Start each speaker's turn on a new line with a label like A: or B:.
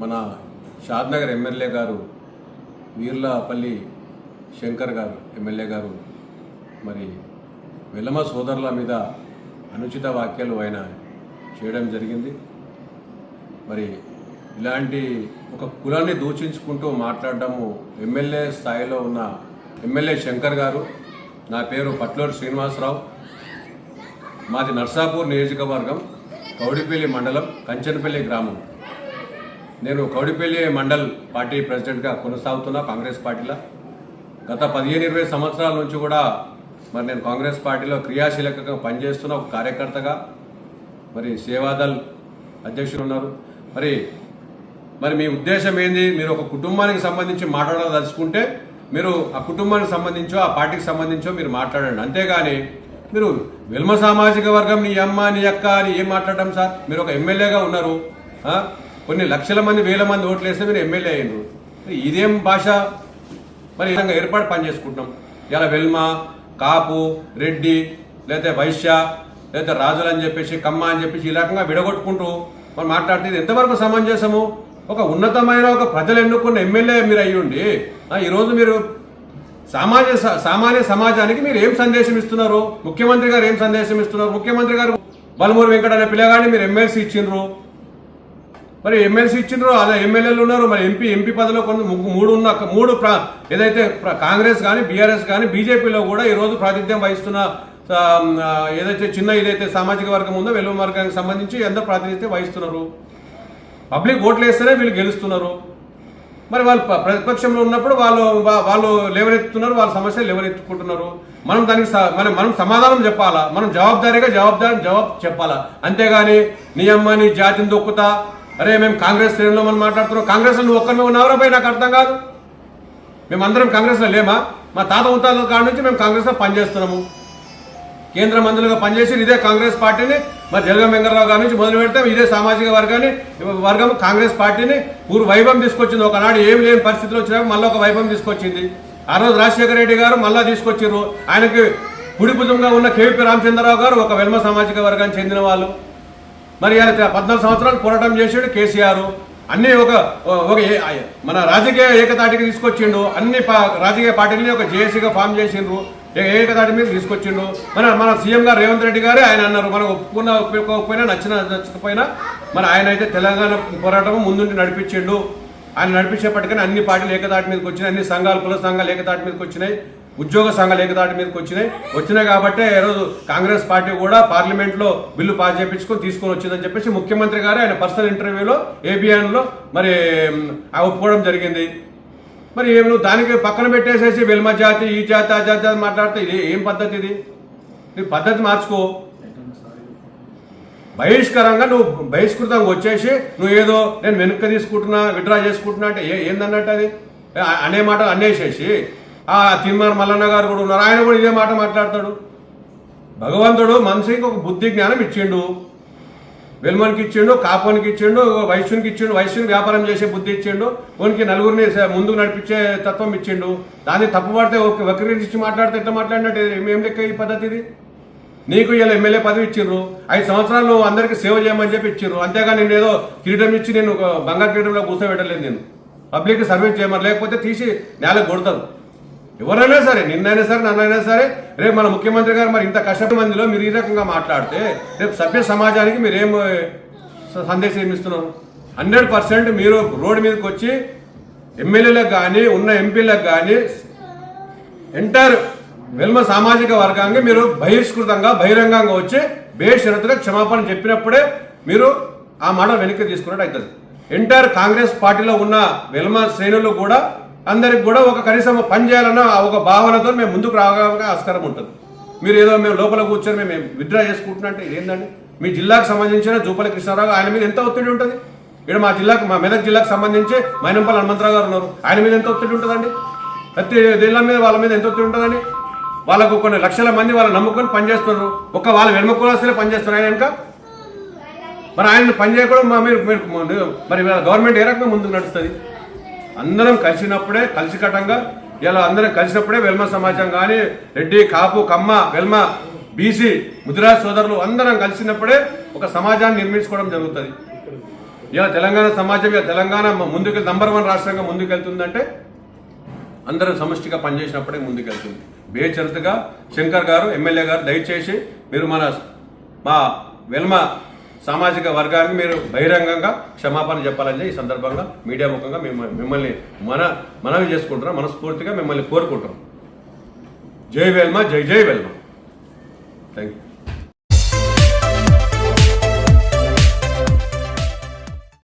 A: మన షాద్నగర్ ఎమ్మెల్యే గారు వీర్లపల్లి శంకర్ గారు ఎమ్మెల్యే గారు మరి వెల్లమ సోదరుల మీద అనుచిత వ్యాఖ్యలు ఆయన చేయడం జరిగింది. మరి ఇలాంటి ఒక కులాన్ని దూషించుకుంటూ మాట్లాడడము ఎమ్మెల్యే స్థాయిలో ఉన్న ఎమ్మెల్యే శంకర్ గారు నా పేరు పట్లూరు శ్రీనివాసరావు. మాది నర్సాపూర్ నియోజకవర్గం కౌడిపల్లి మండలం కంచనపల్లి గ్రామం. నేను కౌడిపల్లి మండల్ పార్టీ ప్రెసిడెంట్గా కొనసాగుతున్నా కాంగ్రెస్ పార్టీలో. గత పదిహేను ఇరవై సంవత్సరాల నుంచి కూడా మరి నేను కాంగ్రెస్ పార్టీలో క్రియాశీలకంగా పనిచేస్తున్న ఒక కార్యకర్తగా మరి సేవాదల్ అధ్యక్షులు ఉన్నారు. మరి మరి మీ ఉద్దేశం ఏంది? మీరు ఒక కుటుంబానికి సంబంధించి మాట్లాడదలుచుకుంటే మీరు ఆ కుటుంబానికి సంబంధించో ఆ పార్టీకి సంబంధించో మీరు మాట్లాడండి. అంతేగాని మీరు విల్మ సామాజిక వర్గం నీ అమ్మ నీ అక్క అని ఏం మాట్లాడడం సార్? మీరు ఒక ఎమ్మెల్యేగా ఉన్నారు కొన్ని లక్షల మంది వేల మంది ఓట్లు వేస్తే మీరు ఎమ్మెల్యే అయ్యారు ఇదేం భాష? మరి విధంగా ఏర్పాటు పని చేసుకుంటున్నాం. ఇలా వెల్మ కాపు రెడ్డి లేకపోతే వైశ్య లేకపోతే రాజులు అని చెప్పేసి కమ్మ అని చెప్పేసి ఈ రకంగా విడగొట్టుకుంటూ మనం మాట్లాడితే ఎంతవరకు సమంజసము? ఒక ఉన్నతమైన ఒక ప్రజలు ఎన్నుకున్న ఎమ్మెల్యే మీరు అయ్యుండి ఈరోజు మీరు సామాన్య సామాన్య సమాజానికి మీరు ఏం సందేశం ఇస్తున్నారు? ముఖ్యమంత్రి గారు ఏం సందేశం ఇస్తున్నారు? ముఖ్యమంత్రి గారు బలమూరు వెంకట అనే పిల్లగాడిని మీరు ఎమ్మెల్సీ ఇచ్చిండ్రు. మరి ఎమ్మెల్సీ ఇచ్చిండ్రు అలా ఎమ్మెల్యేలు ఉన్నారు మరి ఎంపీ ఎంపీ పదవిలో కొంత ము- మూడు ఉన్న మూడు ప్రా ఏదైతే కాంగ్రెస్ కానీ బీఆర్ఎస్ కానీ బీజేపీలో కూడా ఈరోజు ప్రాతినిధ్యం వహిస్తున్న ఏదైతే చిన్న ఏదైతే సామాజిక వర్గం ఉందో వెలువ వర్గానికి సంబంధించి ఎంతో ప్రాతినిధ్యం వహిస్తున్నారు? పబ్లిక్ ఓట్లు వేస్తేనే వీళ్ళు గెలుస్తున్నారు. మరి వాళ్ళు ప్రతిపక్షంలో ఉన్నప్పుడు వాళ్ళు వాళ్ళు లేవరెత్తుతున్నారు వాళ్ళ సమస్యలు లేవనెత్తుకుంటున్నారు. మనం దానికి స- మనం మనం సమాధానం చెప్పాలా? మనం జవాబుదారీగా జవాబుదారి జవాబు చెప్పాలా? అంతేగాని నీ అమ్మ నీ జాతిని దొక్కుతా అరే మేము కాంగ్రెస్ శ్రేణిలో మనం మాట్లాడుతున్నాం. కాంగ్రెస్ నువ్వు ఒక్కరిని ఉన్నావరా పోయి నాకు అర్థం కాదు. మేమందరం కాంగ్రెస్లో లేమా? మా తాత ముత్తాతల కాడ నుంచి మేము కాంగ్రెస్లో పనిచేస్తున్నాము. కేంద్ర మంత్రులుగా పనిచేసి ఇదే కాంగ్రెస్ పార్టీని మరి జలగం వెంకటరావు గారి నుంచి మొదలు పెడితే ఇదే సామాజిక వర్గాన్ని వర్గం కాంగ్రెస్ పార్టీని పూర్వ వైభవం తీసుకొచ్చింది. ఒకనాడు ఏం లేని పరిస్థితులు వచ్చినాక మళ్ళీ ఒక వైభవం తీసుకొచ్చింది. ఆ రోజు రాజశేఖర రెడ్డి గారు మళ్ళా తీసుకొచ్చారు ఆయనకి కుడిపుజంగా ఉన్న కేవీపీ రామచంద్రరావు గారు ఒక వెల్మ సామాజిక వర్గానికి చెందిన వాళ్ళు. మరి ఆయన పద్నాలుగు సంవత్సరాలు పోరాటం చేసాడు కేసీఆర్. అన్ని ఒక ఒక మన రాజకీయ ఏకతాటికి తీసుకొచ్చిండు. అన్ని పా- రాజకీయ పార్టీలని ఒక జేఏసీగా ఫామ్ చేసిండ్రు. ఏకతాటి మీద తీసుకొచ్చిండు. మన మన సీఎం గారు రేవంత్ రెడ్డి గారే ఆయన అన్నారు. మనం ఒప్పుకున్న ఒప్పుకోకపోయినా నచ్చిన నచ్చకపోయినా మన ఆయన అయితే తెలంగాణ పోరాటం ముందుండి నడిపించిండు. ఆయన నడిపించేపటికనే అన్ని పార్టీలు ఏకతాటి మీదకి వచ్చినాయి. అన్ని సంఘాలు కుల సంఘాలు ఏకతాటి మీదకి వచ్చినాయి. ఉద్యోగ సంఘాలు ఏకదాటి మీదకి వచ్చినాయి. వచ్చినాయి కాబట్టి ఈరోజు కాంగ్రెస్ పార్టీ కూడా పార్లమెంట్లో బిల్లు పాస్ చేయించుకొని తీసుకొని వచ్చిందని చెప్పేసి ముఖ్యమంత్రి గారు ఆయన పర్సనల్ ఇంటర్వ్యూలో ఏబిఎన్లో మరి ఆ ఒప్పుకోవడం జరిగింది. మరి ఏం నువ్వు దానికి పక్కన పెట్టేసేసి వెల్మ జాతి ఈ జాతి ఆ జాతి మాట్లాడితే ఇది ఏం పద్ధతి ఇది? నీ పద్ధతి మార్చుకో. బహిష్కరంగా నువ్వు బహిష్కృతంగా వచ్చేసి నువ్వు ఏదో నేను వెనుక తీసుకుంటున్నా విడ్రా చేసుకుంటున్నా అంటే ఏందన్నట్టు అది? అనే మాట అనేసేసి ఆ తిమ్మర్ మల్లన్న గారు కూడా ఉన్నారు. ఆయన కూడా ఇదే మాట మాట్లాడతాడు. భగవంతుడు మనిషికి ఒక బుద్ధి జ్ఞానం ఇచ్చిండు. వెల్మన్కి ఇచ్చిండు కాపోనికి ఇచ్చిండు వైశ్యునికి ఇచ్చిండు వైశ్యుని వ్యాపారం చేసే బుద్ధి ఇచ్చిండు ఓనికి నలుగురిని ముందుకు నడిపించే తత్వం ఇచ్చిండు. దాన్ని తప్పుపడితే ఒక వక్రీకరించి మాట్లాడితే ఎట్లా మాట్లాడినట్టు? ఏం- లెక్క ఈ పద్ధతి ఇది? నీకు ఇలా ఎమ్మెల్యే పదవి ఇచ్చిండ్రు. ఐదు సంవత్సరాలు నువ్వు అందరికి సేవ చేయమని చెప్పి ఇచ్చిండ్రు. అంతేగా నేను ఏదో కిరీటం ఇచ్చి నేను ఒక బంగారు కిరీటంలో కూర్చోబెట్టలేదు నేను. పబ్లిక్ సర్వీస్ చేయమని లేకపోతే తీసి నేలకు కొడతారు. ఎవరైనా సరే నిన్నైనా సరే నన్నైనా సరే రేపు మన ముఖ్యమంత్రి గారు మరి ఇంత కష్టపడి మందిలో మీరు ఈ రకంగా మాట్లాడితే రేపు సభ్య సమాజానికి మీరు ఏం సందేశం ఏమి ఇస్తున్నారు? హండ్రెడ్ పర్సెంట్ మీరు రోడ్డు మీదకి వచ్చి ఎమ్మెల్యేలకు కానీ ఉన్న ఎంపీలకు కానీ ఎంటైర్ వెల్మ సామాజిక వర్గానికి మీరు బహిష్కృతంగా బహిరంగంగా వచ్చి బేషరతుగా క్షమాపణ చెప్పినప్పుడే మీరు ఆ మాట వెనక్కి తీసుకున్నట్టు అవుతుంది. ఎంటైర్ కాంగ్రెస్ పార్టీలో ఉన్న వెల్మ శ్రేణులు కూడా అందరికి కూడా ఒక కనీసం పని చేయాలన్న ఒక భావనతో మేము ముందుకు రావడానికి ఆస్కారం ఉంటుంది. మీరు ఏదో మేము లోపల కూర్చొని మేము విత్డ్రా చేసుకుంటున్నా అంటే ఇదేందండి మీ జిల్లాకు సంబంధించిన జూపల్లి కృష్ణారావు ఆయన మీద ఎంత ఒత్తిడి ఉంటుంది? ఇక్కడ మా జిల్లాకు మా మెదక్ జిల్లాకు సంబంధించి మైనంపల్లి హనుమంతరావు గారు ఉన్నారు. ఆయన మీద ఎంత ఒత్తిడి ఉంటుందండి? ప్రతి జిల్లా మీద వాళ్ళ మీద ఎంత ఒత్తిడి ఉంటుందండి? వాళ్ళకు కొన్ని లక్షల మంది వాళ్ళు నమ్ముకొని పనిచేస్తున్నారు ఒక వాళ్ళ వెనుమ కులాసులే పనిచేస్తున్నారు ఆయన కనుక మరి ఆయన పని చేయకుండా మా మీరు మీరు మరి గవర్నమెంట్ ఏ రకంగా ముందుకు నడుస్తుంది? అందరం కలిసినప్పుడే కలిసికటంగా ఇలా అందరం కలిసినప్పుడే వెల్మ సమాజం కానీ రెడ్డి కాపు కమ్మ వెల్మ బీసీ ముదిరాజ్ సోదరులు అందరం కలిసినప్పుడే ఒక సమాజాన్ని నిర్మించుకోవడం జరుగుతుంది. ఇలా తెలంగాణ సమాజం ఇలా తెలంగాణ ముందుకు నంబర్ వన్ రాష్ట్రంగా ముందుకెళ్తుందంటే అందరూ సమష్టిగా పనిచేసినప్పుడే ముందుకెళ్తుంది. బేచరతుగా శంకర్ గారు ఎమ్మెల్యే గారు దయచేసి మీరు మన మా వెల్మ సామాజిక వర్గానికి మీరు బహిరంగంగా క్షమాపణ చెప్పాలని ఈ సందర్భంగా మీడియా ముఖంగా మిమ్మల్ని మిమ్మల్ని మన మనవి చేసుకుంటున్నాం మనస్ఫూర్తిగా మిమ్మల్ని కోరుకుంటున్నాం. జై వెల్మ జై జై వెల్మ. Thank you